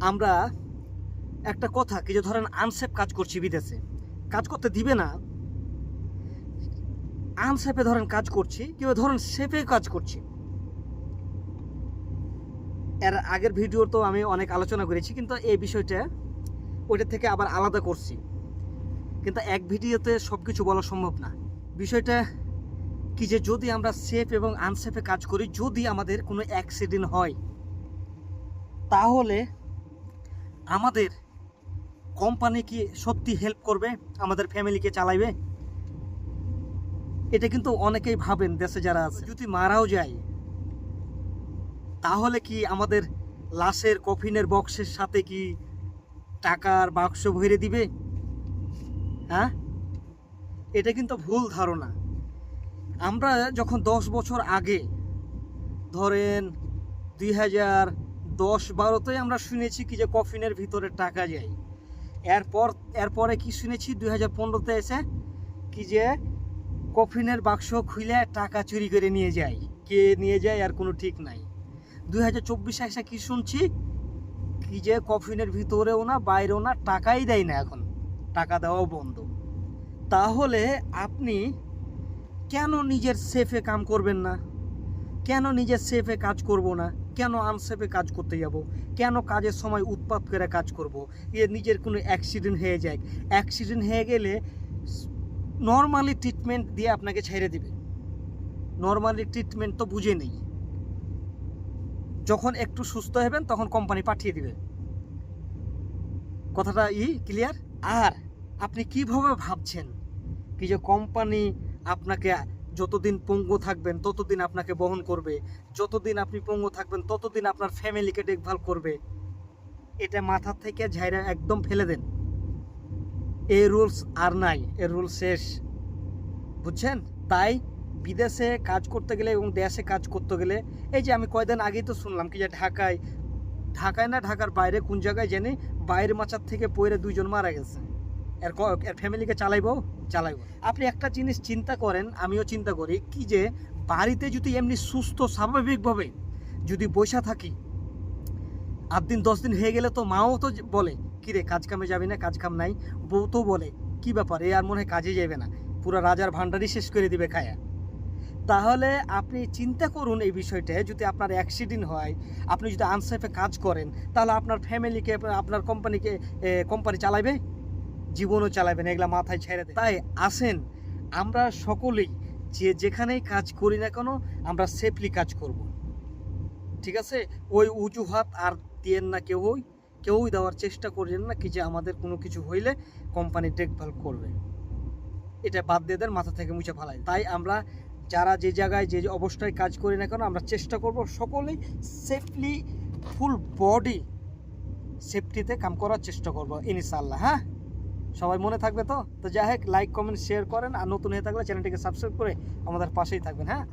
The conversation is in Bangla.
আমরা একটা কথা কি যে ধরেন আনসেফ কাজ করছি বিদেশে, কাজ করতে দিবে না। আনসেফে ধরেন কাজ করছি, কিংবা ধরেন সেফে কাজ করছি। এর আগের ভিডিও তো আমি অনেক আলোচনা করেছি, কিন্তু এই বিষয়টা ওইটা থেকে আবার আলাদা করছি। কিন্তু এক ভিডিওতে সব কিছু বলা সম্ভব না। বিষয়টা কি যে যদি আমরা সেফ এবং আনসেফে কাজ করি, যদি আমাদের কোনো অ্যাক্সিডেন্ট হয়, তাহলে আমাদের কোম্পানি কি সত্যি হেল্প করবে? আমাদের ফ্যামিলিকে চালাইবে? এটা কিন্তু অনেকেই ভাবেন, দেশে যারা আছে। যদি মারাও যায়, তাহলে কি আমাদের লাশের কফিনের বক্সের সাথে কি টাকার বাক্স ভরে দিবে? হ্যাঁ? এটা কিন্তু ভুল ধারণা। আমরা যখন দশ বছর আগে, ধরেন দুই হাজার দশ বারোতে আমরা শুনেছি কি যে কফিনের ভিতরে টাকা যায়। এরপর, এরপরে কি শুনেছি? দুই হাজার পনেরোতে এসে কি যে কফিনের বাক্স খুলে টাকা চুরি করে নিয়ে যায়। কে নিয়ে যায় আর কোনো ঠিক নাই। দুই হাজার চব্বিশে এসে কি শুনছি? কি যে কফিনের ভিতরেও না, বাইরেও না টাকাই দেয় না এখন। টাকা দেওয়াও বন্ধ। তাহলে আপনি কেন নিজের সেফে কাম করবেন না? কেন নিজের সেফে কাজ করব না? কেন আনসেফে কাজ করতে যাব? কেন কাজের সময় উৎপাত করে কাজ করব? এ নিজের কোনো অ্যাক্সিডেন্ট হয়ে যায় অ্যাক্সিডেন্ট হয়ে গেলে নর্মালি ট্রিটমেন্ট দিয়ে আপনাকে ছেড়ে দিবে। নর্মালি ট্রিটমেন্ট তো বুঝে নেই। যখন একটু সুস্থ হবেন তখন কোম্পানি পাঠিয়ে দিবে। কথাটা ই ক্লিয়ার আর আপনি কীভাবে ভাবছেন? কি যে কোম্পানি আপনাকে যতদিন পঙ্গু থাকবেন, ততদিন আপনাকে বহন করবে। যতদিন আপনি পঙ্গু থাকবেন, ততদিন আপনার ফ্যামিলিকে দেখভাল করবে। এটা মাথা থেকে ঝাইরা একদম ফেলে দেন। এই রুলস আর নাই এর রুল শেষ। বুঝছেন? তাই বিদেশে কাজ করতে গেলে এবং দেশে কাজ করতে গেলে, এই যে আমি কয়দিন আগেই তো শুনলাম কি যে ঢাকায় ঢাকায় না, ঢাকার বাইরে কোন জায়গায় জানি বাইরের মাচার থেকে পড়ে দুইজন মারা গেছে। এর এর ফ্যামিলিকে চালাইবো? চালাইবো আপনি একটা জিনিস চিন্তা করেন, আমিও চিন্তা করি, কি যে বাড়িতে যদি এমনি সুস্থ, স্বাভাবিকভাবে যদি বসে থাকি, আট দিন, দশ দিন হয়ে গেলে তো মাও তো বলে, কি রে কাজ কামে যাবি না? কাজ কাম নাই? বউ তো বলে, কি ব্যাপার? এ আর মনে হয় কাজে যাবে না। পুরো রাজার ভান্ডারই শেষ করে দিবে খায়া। তাহলে আপনি চিন্তা করুন এই বিষয়টা, যদি আপনার অ্যাক্সিডেন্ট হয়, আপনি যদি আনসেফে কাজ করেন, তাহলে আপনার ফ্যামিলিকে আপনার কোম্পানিকে কোম্পানি চালাবে জীবনও চালাবেন, এগুলা মাথায় ছেড়ে দেয় তাই আসেন, আমরা সকলেই যে যেখানেই কাজ করি না কেন, আমরা সেফলি কাজ করব। ঠিক আছে? ওই অজুহাত আর দিয়েন না কেউই কেউই দেওয়ার চেষ্টা করছেন না কি যে আমাদের কোনো কিছু হইলে কোম্পানি দেখভাল করবে। এটা বাদ দিয়ে দেন, মাথা থেকে মুছে ফেলাই তাই আমরা যারা যে জায়গায়, যে অবস্থায় কাজ করি না কেন, আমরা চেষ্টা করব সকলেই সেফলি ফুল বডি সেফটিতে কাম করার চেষ্টা করব ইনশাল্লাহ হ্যাঁ? সবাই মনে থাকবে তো? তো যাই হোক লাইক কমেন্ট শেয়ার করেন আর নতুন হয়ে থাকলে চ্যানেলটিকে সাবস্ক্রাইব করে আমাদের পাশেই থাকবেন হ্যাঁ?